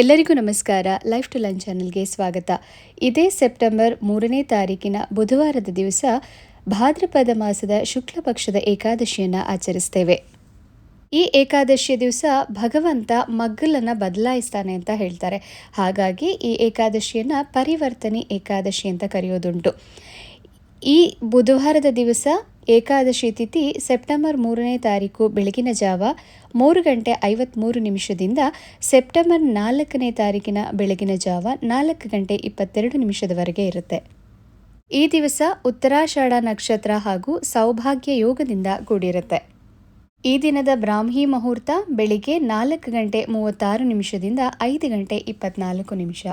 ಎಲ್ಲರಿಗೂ ನಮಸ್ಕಾರ. Life to lunch ಚಾನಲ್ಗೆ ಸ್ವಾಗತ. ಇದೇ ಸೆಪ್ಟೆಂಬರ್ ಮೂರನೇ ತಾರೀಕಿನ ಬುಧವಾರದ ದಿವಸ ಭಾದ್ರಪದ ಮಾಸದ ಶುಕ್ಲ ಪಕ್ಷದ ಏಕಾದಶಿಯನ್ನು ಆಚರಿಸ್ತೇವೆ. ಈ ಏಕಾದಶಿಯ ದಿವಸ ಭಗವಂತ ಮಗ್ಗಲನ್ನು ಬದಲಾಯಿಸ್ತಾನೆ ಅಂತ ಹೇಳ್ತಾರೆ. ಹಾಗಾಗಿ ಈ ಏಕಾದಶಿಯನ್ನು ಪರಿವರ್ತನೆ ಏಕಾದಶಿ ಅಂತ ಕರೆಯೋದುಂಟು. ಈ ಬುಧವಾರದ ದಿವಸ ಏಕಾದಶಿ ತಿಥಿ ಸೆಪ್ಟೆಂಬರ್ ಮೂರನೇ ತಾರೀಕು ಬೆಳಗಿನ ಜಾವ ಮೂರು ಗಂಟೆ ಐವತ್ತ್ಮೂರು ನಿಮಿಷದಿಂದ ಸೆಪ್ಟೆಂಬರ್ ನಾಲ್ಕನೇ ತಾರೀಕಿನ ಬೆಳಗಿನ ಜಾವ ನಾಲ್ಕು ಗಂಟೆ ಇಪ್ಪತ್ತೆರಡು ನಿಮಿಷದವರೆಗೆ ಇರುತ್ತೆ. ಈ ದಿವಸ ಉತ್ತರಾಷಾಢ ನಕ್ಷತ್ರ ಹಾಗೂ ಸೌಭಾಗ್ಯ ಯೋಗದಿಂದ ಕೂಡಿರುತ್ತೆ. ಈ ದಿನದ ಬ್ರಾಹ್ಮಿ ಮುಹೂರ್ತ ಬೆಳಿಗ್ಗೆ ನಾಲ್ಕು ಗಂಟೆ ಮೂವತ್ತಾರು ನಿಮಿಷದಿಂದ ಐದು ಗಂಟೆ ಇಪ್ಪತ್ನಾಲ್ಕು ನಿಮಿಷ.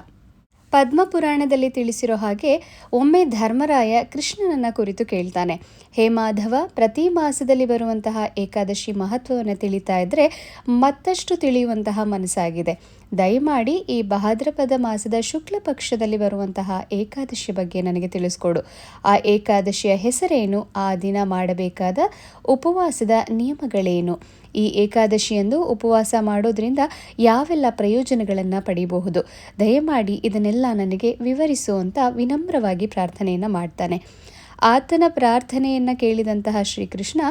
ಪದ್ಮಪುರಾಣದಲ್ಲಿ ತಿಳಿಸಿರೋ ಹಾಗೆ ಒಮ್ಮೆ ಧರ್ಮರಾಯ ಕೃಷ್ಣನನ್ನ ಕುರಿತು ಕೇಳ್ತಾನೆ. ಹೇ ಮಾಧವ, ಪ್ರತಿ ಮಾಸದಲ್ಲಿ ಬರುವಂತಹ ಏಕಾದಶಿ ಮಹತ್ವವನ್ನು ತಿಳಿತಾ ಇದ್ರೆ ಮತ್ತಷ್ಟು ತಿಳಿಯುವಂತಹ ಮನಸ್ಸಾಗಿದೆ. ದಯಮಾಡಿ ಈ ಭಾದ್ರಪದ ಮಾಸದ ಶುಕ್ಲ ಪಕ್ಷದಲ್ಲಿ ಬರುವಂತಹ ಏಕಾದಶಿ ಬಗ್ಗೆ ನನಗೆ ತಿಳಿಸ್ಕೊಡು. ಆ ಏಕಾದಶಿಯ ಹೆಸರೇನು? ಆ ದಿನ ಮಾಡಬೇಕಾದ ಉಪವಾಸದ ನಿಯಮಗಳೇನು? ಈ ಏಕಾದಶಿಯಂದು ಉಪವಾಸ ಮಾಡೋದ್ರಿಂದ ಯಾವೆಲ್ಲ ಪ್ರಯೋಜನಗಳನ್ನು ಪಡೆಯಬಹುದು ದಯಮಾಡಿ ಇದನ್ನೆಲ್ಲ ನನಗೆ ವಿವರಿಸುವಂತ ವಿನಮ್ರವಾಗಿ ಪ್ರಾರ್ಥನೆಯನ್ನು ಮಾಡ್ತಾನೆ. ಆತನ ಪ್ರಾರ್ಥನೆಯನ್ನು ಕೇಳಿದಂತಹ ಶ್ರೀಕೃಷ್ಣ,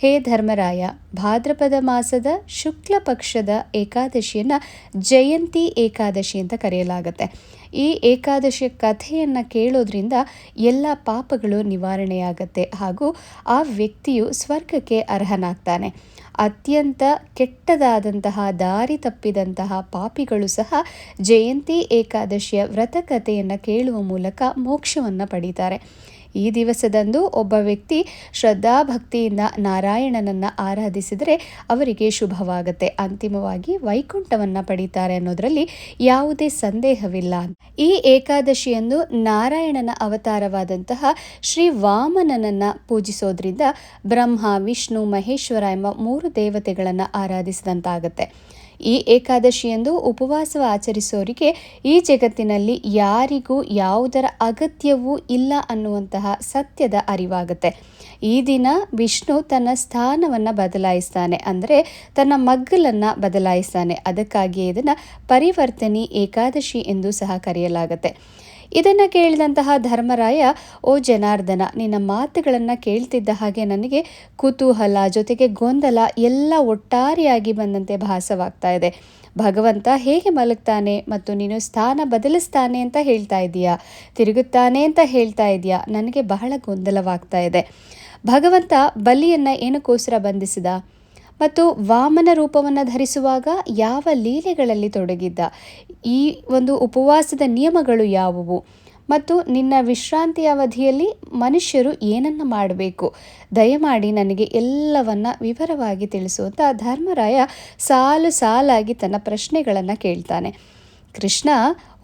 ಹೇ ಧರ್ಮರಾಯ, ಭಾದ್ರಪದ ಮಾಸದ ಶುಕ್ಲ ಪಕ್ಷದ ಏಕಾದಶಿಯನ್ನು ಜಯಂತಿ ಏಕಾದಶಿ ಅಂತ ಕರೆಯಲಾಗುತ್ತೆ. ಈ ಏಕಾದಶಿಯ ಕಥೆಯನ್ನು ಕೇಳೋದ್ರಿಂದ ಎಲ್ಲ ಪಾಪಗಳು ನಿವಾರಣೆಯಾಗತ್ತೆ ಹಾಗೂ ಆ ವ್ಯಕ್ತಿಯು ಸ್ವರ್ಗಕ್ಕೆ ಅರ್ಹನಾಗ್ತಾನೆ. ಅತ್ಯಂತ ಕೆಟ್ಟದಾದಂತಹ, ದಾರಿ ತಪ್ಪಿದಂತಹ ಪಾಪಿಗಳು ಸಹ ಜಯಂತಿ ಏಕಾದಶಿಯ ವ್ರತಕಥೆಯನ್ನು ಕೇಳುವ ಮೂಲಕ ಮೋಕ್ಷವನ್ನು ಪಡೀತಾರೆ. ಈ ದಿವಸದಂದು ಒಬ್ಬ ವ್ಯಕ್ತಿ ಶ್ರದ್ಧಾಭಕ್ತಿಯಿಂದ ನಾರಾಯಣನನ್ನು ಆರಾಧಿಸಿದರೆ ಅವರಿಗೆ ಶುಭವಾಗುತ್ತೆ. ಅಂತಿಮವಾಗಿ ವೈಕುಂಠವನ್ನು ಪಡೀತಾರೆ ಅನ್ನೋದರಲ್ಲಿ ಯಾವುದೇ ಸಂದೇಹವಿಲ್ಲ. ಈ ಏಕಾದಶಿಯಂದು ನಾರಾಯಣನ ಅವತಾರವಾದಂತಹ ಶ್ರೀ ವಾಮನನನ್ನು ಪೂಜಿಸೋದ್ರಿಂದ ಬ್ರಹ್ಮ, ವಿಷ್ಣು, ಮಹೇಶ್ವರ ಎಂಬ ಮೂರು ದೇವತೆಗಳನ್ನು ಆರಾಧಿಸಿದಂತಾಗುತ್ತೆ. ಈ ಏಕಾದಶಿಯಂದು ಉಪವಾಸ ಆಚರಿಸೋರಿಗೆ ಈ ಜಗತ್ತಿನಲ್ಲಿ ಯಾರಿಗೂ ಯಾವುದರ ಅಗತ್ಯವೂ ಇಲ್ಲ ಅನ್ನುವಂತಹ ಸತ್ಯದ ಅರಿವಾಗುತ್ತೆ. ಈ ದಿನ ವಿಷ್ಣು ತನ್ನ ಸ್ಥಾನವನ್ನು ಬದಲಾಯಿಸ್ತಾನೆ. ಅಂದರೆ ತನ್ನ ಮಗ್ಗಲನ್ನು ಬದಲಾಯಿಸ್ತಾನೆ. ಅದಕ್ಕಾಗಿ ಇದನ್ನು ಪರಿವರ್ತನೆ ಏಕಾದಶಿ ಎಂದು ಸಹ ಕರೆಯಲಾಗುತ್ತೆ. ಇದನ್ನು ಕೇಳಿದಂತಹ ಧರ್ಮರಾಯ, ಓ ಜನಾರ್ದನ, ನಿನ್ನ ಮಾತುಗಳನ್ನು ಕೇಳ್ತಿದ್ದ ಹಾಗೆ ನನಗೆ ಕುತೂಹಲ, ಜೊತೆಗೆ ಗೊಂದಲ ಎಲ್ಲ ಒಟ್ಟಾರೆಯಾಗಿ ಬಂದಂತೆ ಭಾಸವಾಗ್ತಾ ಇದೆ. ಭಗವಂತ ಹೇಗೆ ಮಲಗ್ತಾನೆ ಮತ್ತು ನೀನು ಸ್ಥಾನ ಬದಲಿಸ್ತಾನೆ ಅಂತ ಹೇಳ್ತಾ ಇದೀಯಾ ತಿರುಗುತ್ತಾನೆ ಅಂತ ಹೇಳ್ತಾ ಇದೆಯಾ ನನಗೆ ಬಹಳ ಗೊಂದಲವಾಗ್ತಾ ಇದೆ. ಭಗವಂತ ಬಲಿಯನ್ನು ಏನಕ್ಕೋಸ್ಕರ ಬಂಧಿಸಿದ? ಮತ್ತು ವಾಮನ ರೂಪವನ್ನು ಧರಿಸುವಾಗ ಯಾವ ಲೀಲೆಗಳಲ್ಲಿ ತೊಡಗಿದ್ದ? ಈ ಒಂದು ಉಪವಾಸದ ನಿಯಮಗಳು ಯಾವುವು? ಮತ್ತು ನಿನ್ನ ವಿಶ್ರಾಂತಿ ಅವಧಿಯಲ್ಲಿ ಮನುಷ್ಯರು ಏನನ್ನು ಮಾಡಬೇಕು? ದಯಮಾಡಿ ನನಗೆ ಎಲ್ಲವನ್ನ ವಿವರವಾಗಿ ತಿಳಿಸುವಂಥ ಧರ್ಮರಾಯ ಸಾಲು ಸಾಲಾಗಿ ತನ್ನ ಪ್ರಶ್ನೆಗಳನ್ನು ಕೇಳ್ತಾನೆ. ಕೃಷ್ಣ,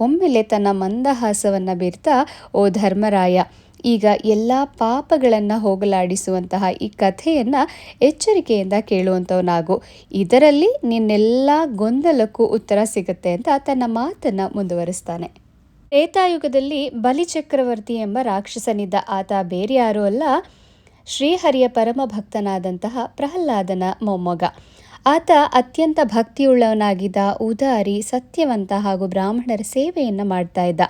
ಒಮ್ಮೆಲೆ ತನ್ನ ಮಂದಹಾಸವನ್ನು ಬೀರ್ತಾ ಓ ಧರ್ಮರಾಯ ಈಗ ಎಲ್ಲ ಪಾಪಗಳನ್ನು ಹೋಗಲಾಡಿಸುವಂತಹ ಈ ಕಥೆಯನ್ನು ಎಚ್ಚರಿಕೆಯಿಂದ ಕೇಳುವಂಥವನಾಗು ಇದರಲ್ಲಿ ನಿನ್ನೆಲ್ಲ ಗೊಂದಲಕ್ಕೂ ಉತ್ತರ ಸಿಗುತ್ತೆ ಅಂತ ತನ್ನ ಮಾತನ್ನು ಮುಂದುವರಿಸ್ತಾನೆ. ತ್ರೇತಾಯುಗದಲ್ಲಿ ಬಲಿಚಕ್ರವರ್ತಿ ಎಂಬ ರಾಕ್ಷಸನಿದ್ದ ಆತ ಬೇರೆ ಯಾರೂ ಅಲ್ಲ, ಶ್ರೀಹರಿಯ ಪರಮ ಭಕ್ತನಾದಂತಹ ಪ್ರಹ್ಲಾದನ ಮೊಮ್ಮಗ. ಆತ ಅತ್ಯಂತ ಭಕ್ತಿಯುಳ್ಳವನಾಗಿದ್ದ ಉದಾರಿ, ಸತ್ಯವಂತ ಹಾಗೂ ಬ್ರಾಹ್ಮಣರ ಸೇವೆಯನ್ನು ಮಾಡ್ತಾ ಇದ್ದ.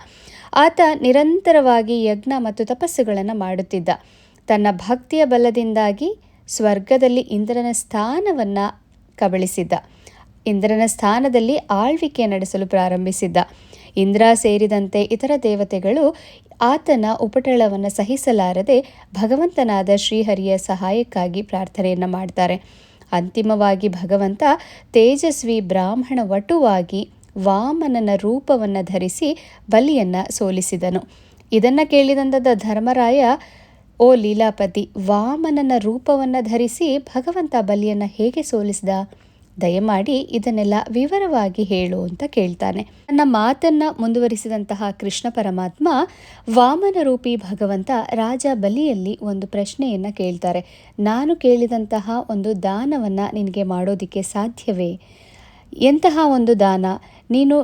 ಆತ ನಿರಂತರವಾಗಿ ಯಜ್ಞ ಮತ್ತು ತಪಸ್ಸುಗಳನ್ನು ಮಾಡುತ್ತಿದ್ದ. ತನ್ನ ಭಕ್ತಿಯ ಬಲದಿಂದಾಗಿ ಸ್ವರ್ಗದಲ್ಲಿ ಇಂದ್ರನ ಸ್ಥಾನವನ್ನು ಕಬಳಿಸಿದ್ದ. ಇಂದ್ರನ ಸ್ಥಾನದಲ್ಲಿ ಆಳ್ವಿಕೆ ನಡೆಸಲು ಪ್ರಾರಂಭಿಸಿದ್ದ. ಇಂದ್ರ ಸೇರಿದಂತೆ ಇತರ ದೇವತೆಗಳು ಆತನ ಉಪಟಳವನ್ನು ಸಹಿಸಲಾರದೆ ಭಗವಂತನಾದ ಶ್ರೀಹರಿಯ ಸಹಾಯಕ್ಕಾಗಿ ಪ್ರಾರ್ಥನೆಯನ್ನು ಮಾಡ್ತಾರೆ. ಅಂತಿಮವಾಗಿ ಭಗವಂತ ತೇಜಸ್ವಿ ಬ್ರಾಹ್ಮಣ ವಟುವಾಗಿ ವಾಮನನ ರೂಪವನ್ನು ಧರಿಸಿ ಬಲಿಯನ್ನು ಸೋಲಿಸಿದನು. ಇದನ್ನು ಕೇಳಿದಂದ ಧರ್ಮರಾಯ, ಓ ಲೀಲಾಪತಿ, ವಾಮನನ ರೂಪವನ್ನು ಧರಿಸಿ ಭಗವಂತ ಬಲಿಯನ್ನು ಹೇಗೆ ಸೋಲಿಸಿದ? ದಯಮಾಡಿ ಇದನ್ನೆಲ್ಲ ವಿವರವಾಗಿ ಹೇಳು ಅಂತ ಕೇಳ್ತಾನೆ. ನನ್ನ ಮಾತನ್ನ ಮುಂದುವರಿಸಿದಂತಹ ಕೃಷ್ಣ ಪರಮಾತ್ಮ, ವಾಮನ ರೂಪಿ ಭಗವಂತ ರಾಜ ಬಲಿಯಲ್ಲಿ ಒಂದು ಪ್ರಶ್ನೆಯನ್ನ ಕೇಳ್ತಾರೆ. ನಾನು ಕೇಳಿದಂತಹ ಒಂದು ದಾನವನ್ನ ನಿನಗೆ ಮಾಡೋದಕ್ಕೆ ಸಾಧ್ಯವೇ? ಎಂತಹ ಒಂದು ದಾನ. ನೀನು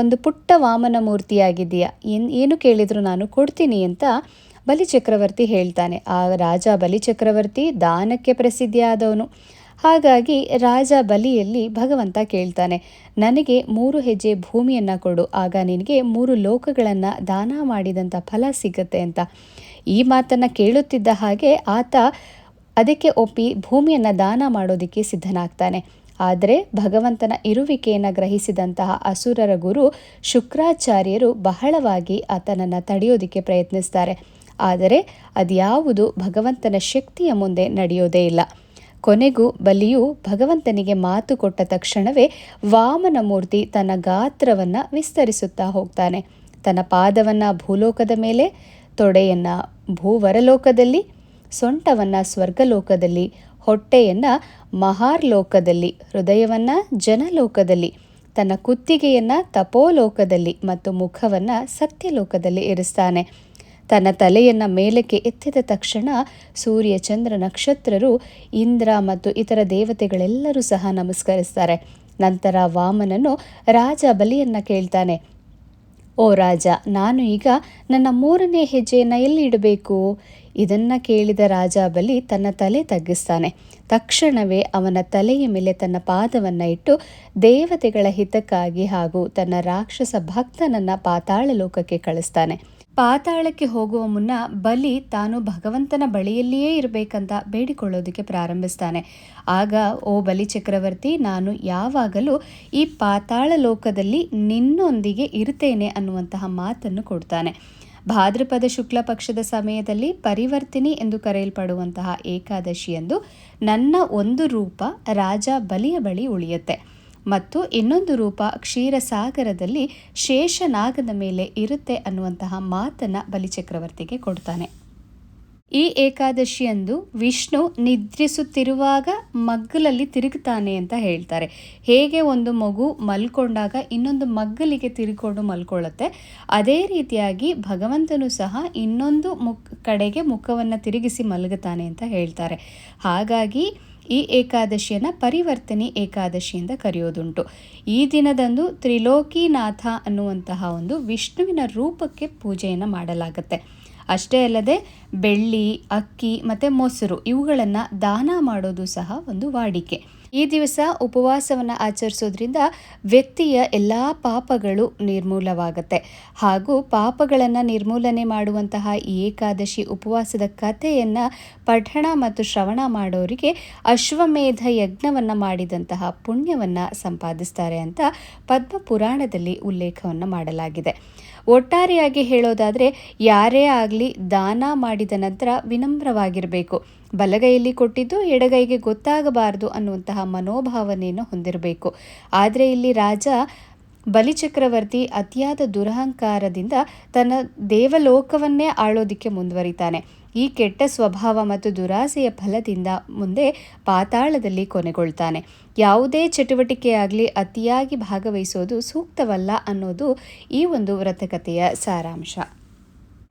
ಒಂದು ಪುಟ್ಟ ವಾಮನ ಮೂರ್ತಿಯಾಗಿದ್ದೀಯ? ಏನ್, ಏನು ಕೇಳಿದ್ರು ನಾನು ಕೊಡ್ತೀನಿ ಅಂತ ಬಲಿಚಕ್ರವರ್ತಿ ಹೇಳ್ತಾನೆ. ಆ ರಾಜ ಬಲಿಚಕ್ರವರ್ತಿ ದಾನಕ್ಕೆ ಪ್ರಸಿದ್ಧಿಯಾದವನು. ಹಾಗಾಗಿ ರಾಜ ಬಲಿಯಲ್ಲಿ ಭಗವಂತ ಕೇಳ್ತಾನೆ, ನನಗೆ ಮೂರು ಹೆಜ್ಜೆ ಭೂಮಿಯನ್ನು ಕೊಡು, ಆಗ ನಿನಗೆ ಮೂರು ಲೋಕಗಳನ್ನು ದಾನ ಮಾಡಿದಂಥ ಫಲ ಸಿಗುತ್ತೆ ಅಂತ. ಈ ಮಾತನ್ನು ಕೇಳುತ್ತಿದ್ದ ಹಾಗೆ ಆತ ಅದಕ್ಕೆ ಒಪ್ಪಿ ಭೂಮಿಯನ್ನು ದಾನ ಮಾಡೋದಕ್ಕೆ ಸಿದ್ಧನಾಗ್ತಾನೆ. ಆದರೆ ಭಗವಂತನ ಇರುವಿಕೆಯನ್ನು ಗ್ರಹಿಸಿದಂತಹ ಅಸುರರ ಗುರು ಶುಕ್ರಾಚಾರ್ಯರು ಬಹಳವಾಗಿ ಆತನನ್ನು ತಡೆಯೋದಕ್ಕೆ ಪ್ರಯತ್ನಿಸ್ತಾರೆ. ಆದರೆ ಅದ್ಯಾವುದು ಭಗವಂತನ ಶಕ್ತಿಯ ಮುಂದೆ ನಡೆಯೋದೇ ಇಲ್ಲ. ಕೊನೆಗೂ ಬಲಿಯು ಭಗವಂತನಿಗೆ ಮಾತು ಕೊಟ್ಟ ತಕ್ಷಣವೇ ವಾಮನ ಮೂರ್ತಿ ತನ್ನ ಗಾತ್ರವನ್ನು ವಿಸ್ತರಿಸುತ್ತಾ ಹೋಗ್ತಾನೆ. ತನ್ನ ಪಾದವನ್ನು ಭೂಲೋಕದ ಮೇಲೆ, ತೊಡೆಯನ್ನು ಭೂವರಲೋಕದಲ್ಲಿ, ಸೊಂಟವನ್ನು ಸ್ವರ್ಗಲೋಕದಲ್ಲಿ ಹೊಟ್ಟೆಯನ್ನು ಮಹಾರ್ಲೋಕದಲ್ಲಿ, ಹೃದಯವನ್ನು ಜನಲೋಕದಲ್ಲಿ, ತನ್ನ ಕುತ್ತಿಗೆಯನ್ನು ತಪೋಲೋಕದಲ್ಲಿ ಮತ್ತು ಮುಖವನ್ನು ಸತ್ಯಲೋಕದಲ್ಲಿ ಇರಿಸ್ತಾನೆ. ತನ್ನ ತಲೆಯನ್ನು ಮೇಲಕ್ಕೆ ಎತ್ತಿದ ತಕ್ಷಣ ಸೂರ್ಯ, ಚಂದ್ರ, ನಕ್ಷತ್ರರು, ಇಂದ್ರ ಮತ್ತು ಇತರ ದೇವತೆಗಳೆಲ್ಲರೂ ಸಹ ನಮಸ್ಕರಿಸ್ತಾರೆ. ನಂತರ ವಾಮನನು ರಾಜ ಬಲಿಯನ್ನು ಕೇಳ್ತಾನೆ. ಓ ರಾಜ, ನಾನು ಈಗ ನನ್ನ ಮೂರನೇ ಹೆಜ್ಜೆಯನ್ನು ಎಲ್ಲಿ ಇಡಬೇಕು ಇದನ್ನು ಕೇಳಿದ ರಾಜ ಬಲಿ ತನ್ನ ತಲೆ ತಗ್ಗಿಸ್ತಾನೆ. ತಕ್ಷಣವೇ ಅವನ ತಲೆಯ ಮೇಲೆ ತನ್ನ ಪಾದವನ್ನು ಇಟ್ಟು ದೇವತೆಗಳ ಹಿತಕ್ಕಾಗಿ ಹಾಗೂ ತನ್ನ ರಾಕ್ಷಸ ಭಕ್ತನನ್ನು ಪಾತಾಳ ಲೋಕಕ್ಕೆ ಕಳಿಸ್ತಾನೆ. ಪಾತಾಳಕ್ಕೆ ಹೋಗುವ ಮುನ್ನ ಬಲಿ ತಾನು ಭಗವಂತನ ಬಳಿಯಲ್ಲಿಯೇ ಇರಬೇಕಂತ ಬೇಡಿಕೊಳ್ಳೋದಕ್ಕೆ ಪ್ರಾರಂಭಿಸ್ತಾನೆ. ಆಗ, ಓ ಬಲಿ ಚಕ್ರವರ್ತಿ, ನಾನು ಯಾವಾಗಲೂ ಈ ಪಾತಾಳ ಲೋಕದಲ್ಲಿ ನಿನ್ನೊಂದಿಗೆ ಇರ್ತೇನೆ ಅನ್ನುವಂತಹ ಮಾತನ್ನು ಕೊಡ್ತಾನೆ. ಭಾದ್ರಪದ ಶುಕ್ಲ ಪಕ್ಷದ ಸಮಯದಲ್ಲಿ ಪರಿವರ್ತಿನಿ ಎಂದು ಕರೆಯಲ್ಪಡುವಂತಹ ಏಕಾದಶಿಯಂದು ನನ್ನ ಒಂದು ರೂಪ ರಾಜ ಬಲಿಯ ಬಳಿ ಉಳಿಯುತ್ತೆ. ಮತ್ತು ಇನ್ನೊಂದು ರೂಪ ಕ್ಷೀರಸಾಗರದಲ್ಲಿ ಶೇಷನಾಗದ ಮೇಲೆ ಇರುತ್ತೆ ಅನ್ನುವಂತಹ ಮಾತನ್ನು ಬಲಿಚಕ್ರವರ್ತಿಗೆ ಕೊಡ್ತಾನೆ. ಈ ಏಕಾದಶಿಯಂದು ವಿಷ್ಣು ನಿದ್ರಿಸುತ್ತಿರುವಾಗ ಮಗ್ಗಲಲ್ಲಿ ತಿರುಗುತ್ತಾನೆ ಅಂತ ಹೇಳ್ತಾರೆ. ಹೇಗೆ ಒಂದು ಮಗು ಮಲ್ಕೊಂಡಾಗ ಇನ್ನೊಂದು ಮಗ್ಗಲಿಗೆ ತಿರುಗಿಕೊಂಡು ಮಲ್ಕೊಳ್ಳುತ್ತೆ, ಅದೇ ರೀತಿಯಾಗಿ ಭಗವಂತನು ಸಹ ಇನ್ನೊಂದು ಮುಖ ಕಡೆಗೆ ಮುಖವನ್ನು ತಿರುಗಿಸಿ ಮಲಗುತ್ತಾನೆ ಅಂತ ಹೇಳ್ತಾರೆ. ಹಾಗಾಗಿ ಈ ಏಕಾದಶಿಯನ್ನು ಪರಿವರ್ತನೆ ಏಕಾದಶಿ ಅಂತ ಕರೆಯೋದುಂಟು. ಈ ದಿನದಂದು ತ್ರಿಲೋಕಿನಾಥ ಅನ್ನುವಂತಹ ಒಂದು ವಿಷ್ಣುವಿನ ರೂಪಕ್ಕೆ ಪೂಜೆಯನ್ನು ಮಾಡಲಾಗುತ್ತೆ. ಅಷ್ಟೇ ಅಲ್ಲದೆ ಬೆಳ್ಳಿ, ಅಕ್ಕಿ ಮತ್ತು ಮೊಸರು ಇವುಗಳನ್ನು ದಾನ ಮಾಡೋದು ಸಹ ಒಂದು ವಾಡಿಕೆ. ಈ ದಿವಸ ಉಪವಾಸವನ್ನು ಆಚರಿಸೋದ್ರಿಂದ ವ್ಯಕ್ತಿಯ ಎಲ್ಲ ಪಾಪಗಳು ನಿರ್ಮೂಲವಾಗುತ್ತೆ. ಹಾಗೂ ಪಾಪಗಳನ್ನು ನಿರ್ಮೂಲನೆ ಮಾಡುವಂತಹ ಈ ಏಕಾದಶಿ ಉಪವಾಸದ ಕಥೆಯನ್ನು ಪಠಣ ಮತ್ತು ಶ್ರವಣ ಮಾಡೋರಿಗೆ ಅಶ್ವಮೇಧ ಯಜ್ಞವನ್ನು ಮಾಡಿದಂತಹ ಪುಣ್ಯವನ್ನು ಸಂಪಾದಿಸ್ತಾರೆ ಅಂತ ಪದ್ಮ ಪುರಾಣದಲ್ಲಿ ಉಲ್ಲೇಖವನ್ನು ಮಾಡಲಾಗಿದೆ. ಒಟ್ಟಾರೆಯಾಗಿ ಹೇಳೋದಾದರೆ, ಯಾರೇ ಆಗಲಿ ದಾನ ಮಾಡಿದ ನಂತರ ವಿನಮ್ರವಾಗಿರಬೇಕು. ಬಲಗೈಯಲ್ಲಿ ಕೊಟ್ಟಿದ್ದು ಎಡಗೈಗೆ ಗೊತ್ತಾಗಬಾರದು ಅನ್ನುವಂತಹ ಮನೋಭಾವನೆಯನ್ನು ಹೊಂದಿರಬೇಕು. ಆದರೆ ಇಲ್ಲಿ ರಾಜ ಬಲಿಚಕ್ರವರ್ತಿ ಅತಿಯಾದ ದುರಹಂಕಾರದಿಂದ ತನ್ನ ದೇವಲೋಕವನ್ನೇ ಆಳೋದಿಕ್ಕೆ ಮುಂದುವರಿತಾನೆ. ಈ ಕೆಟ್ಟ ಸ್ವಭಾವ ಮತ್ತು ದುರಾಸೆಯ ಫಲದಿಂದ ಮುಂದೆ ಪಾತಾಳದಲ್ಲಿ ಕೊನೆಗೊಳ್ತಾನೆ. ಯಾವುದೇ ಚಟುವಟಿಕೆಯಾಗಲಿ ಅತಿಯಾಗಿ ಭಾಗವಹಿಸೋದು ಸೂಕ್ತವಲ್ಲ ಅನ್ನೋದು ಈ ಒಂದು ವ್ರತಕಥೆಯ ಸಾರಾಂಶ.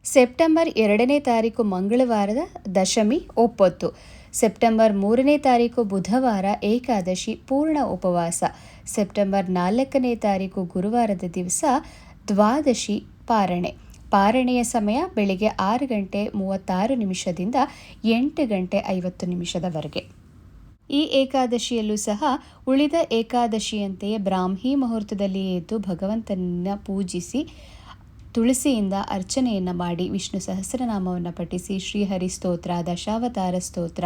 ಸೆಪ್ಟೆಂಬರ್ ಎರಡನೇ ತಾರೀಕು ಮಂಗಳವಾರದ ದಶಮಿ ಒಪ್ಪತ್ತು. ಸೆಪ್ಟೆಂಬರ್ ಮೂರನೇ ತಾರೀಕು ಬುಧವಾರ ಏಕಾದಶಿ ಪೂರ್ಣ ಉಪವಾಸ. ಸೆಪ್ಟೆಂಬರ್ ನಾಲ್ಕನೇ ತಾರೀಕು ಗುರುವಾರದ ದಿವಸ ದ್ವಾದಶಿ ಪಾರಣೆ. ಪಾರಣೆಯ ಸಮಯ ಬೆಳಿಗ್ಗೆ ಆರು ಗಂಟೆ ಮೂವತ್ತಾರು ನಿಮಿಷದಿಂದ ಎಂಟು ಗಂಟೆ ಐವತ್ತು ನಿಮಿಷದವರೆಗೆ. ಈ ಏಕಾದಶಿಯಲ್ಲೂ ಸಹ ಉಳಿದ ಏಕಾದಶಿಯಂತೆಯೇ ಬ್ರಾಹ್ಮಿ ಮುಹೂರ್ತದಲ್ಲಿ ಎದ್ದು ಭಗವಂತನ ಪೂಜಿಸಿ, ತುಳಸಿಯಿಂದ ಅರ್ಚನೆಯನ್ನು ಮಾಡಿ ವಿಷ್ಣು ಸಹಸ್ರನಾಮವನ್ನು ಪಠಿಸಿ, ಶ್ರೀಹರಿ ಸ್ತೋತ್ರ, ದಶಾವತಾರ ಸ್ತೋತ್ರ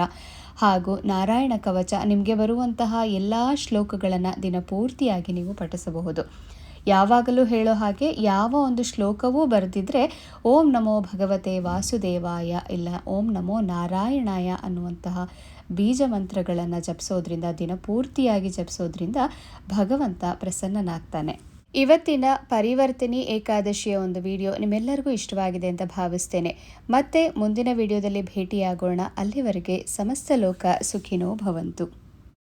ಹಾಗೂ ನಾರಾಯಣ ಕವಚ, ನಿಮಗೆ ಬರುವಂತಹ ಎಲ್ಲ ಶ್ಲೋಕಗಳನ್ನು ದಿನಪೂರ್ತಿಯಾಗಿ ನೀವು ಪಠಿಸಬಹುದು. ಯಾವಾಗಲೂ ಹೇಳೋ ಹಾಗೆ ಯಾವ ಒಂದು ಶ್ಲೋಕವೂ ಬರೆದಿದ್ರೆ ಓಂ ನಮೋ ಭಗವತೆ ವಾಸುದೇವಾಯ ಇಲ್ಲ ಓಂ ನಮೋ ನಾರಾಯಣಾಯ ಅನ್ನುವಂತಹ ಬೀಜ ಮಂತ್ರಗಳನ್ನು ಜಪಿಸೋದ್ರಿಂದ ದಿನಪೂರ್ತಿಯಾಗಿ ಜಪಿಸೋದ್ರಿಂದ ಭಗವಂತ ಪ್ರಸನ್ನನಾಗ್ತಾನೆ. ಇವತ್ತಿನ ಪರಿವರ್ತನಿ ಏಕಾದಶಿಯ ಒಂದು ವಿಡಿಯೋ ನಿಮ್ಮೆಲ್ಲರಿಗೂ ಇಷ್ಟವಾಗಿದೆ ಅಂತ ಭಾವಿಸ್ತೇನೆ. ಮತ್ತೆ ಮುಂದಿನ ವಿಡಿಯೋದಲ್ಲಿ ಭೇಟಿಯಾಗೋಣ. ಅಲ್ಲಿವರೆಗೆ ಸಮಸ್ತ ಲೋಕ ಸುಖಿನೋ ಭವಂತು.